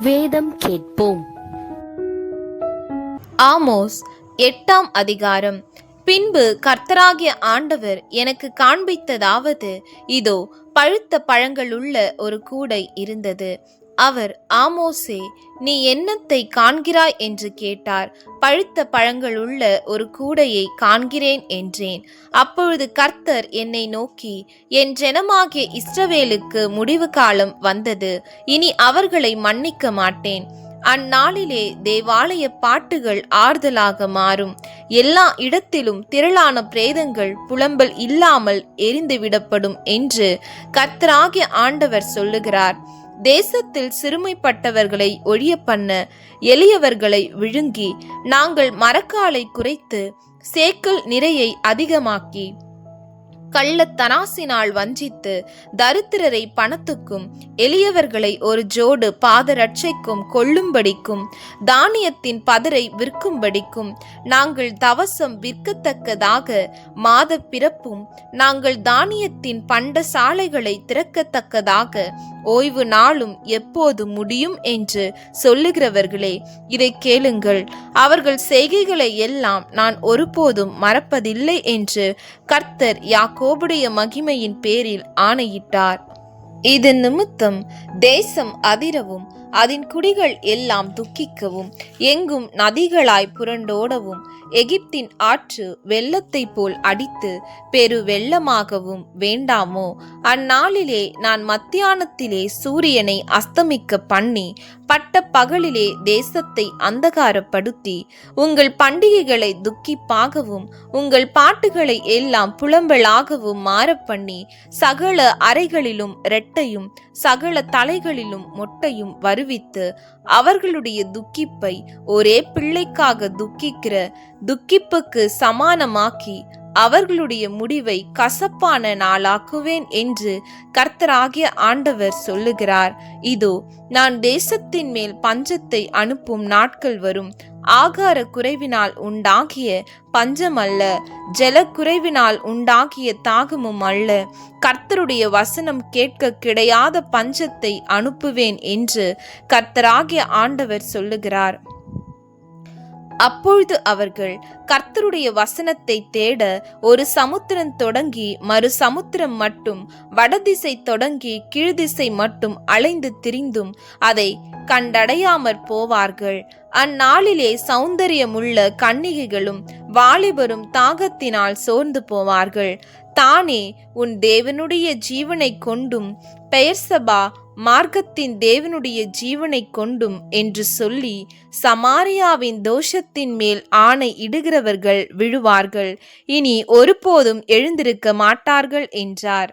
வேதம் கேட்போம். ஆமோஸ் எட்டாம் அதிகாரம். பின்பு கர்த்தராகிய ஆண்டவர் எனக்கு காண்பித்ததாவது இதோ பழுத்த பழங்களுள்ள ஒரு கூடை இருந்தது. அவர் ஆமோசே நீ என்னத்தை காண்கிறாய்? என்று கேட்டார். பழுத்த பழங்களுள்ள ஒரு கூடையை காண்கிறேன் என்றேன். அப்பொழுது கர்த்தர் என்னை நோக்கி என் ஜனமாகிய இஸ்ரவேலுக்கு முடிவு காலம் வந்தது. இனி அவர்களை மன்னிக்க மாட்டேன். அந்நாளிலே தேவாலய பாட்டுகள் ஆறுதலாக மாறும். எல்லா இடத்திலும் திரளான பிரேதங்கள் புலம்பல் இல்லாமல் எரிந்துவிடப்படும் என்று கர்த்தராகிய ஆண்டவர் சொல்லுகிறார். தேசத்தில் சிறுமைப்பட்டவர்களை ஒழிய பண்ண எளியவர்களை விழுங்கி நாங்கள் மரக்காலை குறைத்து சேக்கல் நிறையை அதிகமாக்கி கள்ளத்தனாசினால் வஞ்சித்து தரித்திரரை பணத்துக்கும் எளியவர்களை ஒரு ஜோடு பாதரட்சைக்கும் கொள்ளும்படிக்கும் தானியத்தின் பதரை விற்கும்படிக்கும் நாங்கள் தவசம் விற்கத்தக்கதாக மாத பிறப்பும் நாங்கள் தானியத்தின் பண்ட சாலைகளை திறக்கத்தக்கதாக ஓய்வு நாளும் எப்போது முடியும் என்று சொல்லுகிறவர்களே இதை கேளுங்கள். அவர்கள் செய்கைகளை எல்லாம் நான் ஒருபோதும் மறப்பதில்லை என்று கர்த்தர் யாக்கோபுடைய மகிமையின் பேரில் ஆணையிட்டார். இது நிமித்தம் தேசம் அதிரவும் அதன் குடிகள் எல்லாம் துக்கிக்கவும் எங்கும் நதிகளாய் புரண்டோடவும் எகிப்தின் ஆற்று வெள்ளத்தை போல் அடித்து பெரு வெள்ளமாகவும் வேண்டாமோ? அந்நாளிலே நான் மத்தியானத்திலே சூரியனை அஸ்தமிக்க பண்ணி பட்ட பகலிலே தேசத்தை அந்தகாரப்படுத்தி உங்கள் பண்டிகைகளை துக்கிப்பாகவும் உங்கள் பாட்டுகளை எல்லாம் புலம்பலாகவும் மாறப்பண்ணி சகல அறைகளிலும் இரட்டையும் சகல தலைகளிலும் மொட்டையும் வருவித்து அவர்களுடைய துக்கிப்பை ஒரே பிள்ளைக்காக துக்கிக்கிற துக்கிப்புக்கு சமானமாக்கி அவர்களுடைய முடிவை கசப்பான நாளாக்குவேன் என்று கர்த்தராகிய ஆண்டவர் சொல்லுகிறார். இதோ நான் தேசத்தின் மேல் பஞ்சத்தை அனுப்பும் நாட்கள் வரும். ஆகார குறைவினால் உண்டாகிய பஞ்சம் அல்ல ஜல குறைவினால் உண்டாகிய தாகமும் அல்ல. கர்த்தருடைய வசனம் கேட்க கிடையாத பஞ்சத்தை அனுப்புவேன் என்று கர்த்தராகிய ஆண்டவர் சொல்லுகிறார். அப்பொழுது அவர்கள் கர்த்தருடைய வசனத்தை தேட ஒரு சமுத்திரம் தொடங்கி மறு சமுத்திரம் மட்டும் வடதிசை தொடங்கி கீழ்திசை மட்டும் அலைந்து திரிந்தும் அதை கண்டடையாமற் போவார்கள். அந்நாளிலே சௌந்தரியமுள்ள கன்னிகைகளும் வாலிபரும் தாகத்தினால் சோர்ந்து போவார்கள். தானே உன் தேவனுடைய ஜீவனை கொண்டும் பெயர்சபா மார்க்கத்தின் தேவனுடைய ஜீவனை கொண்டும் என்று சொல்லி சமாரியாவின் தோஷத்தின் மேல் ஆணை இடுகிறவர்கள் விழுவார்கள். இனி ஒருபோதும் எழுந்திருக்க மாட்டார்கள் என்றார்.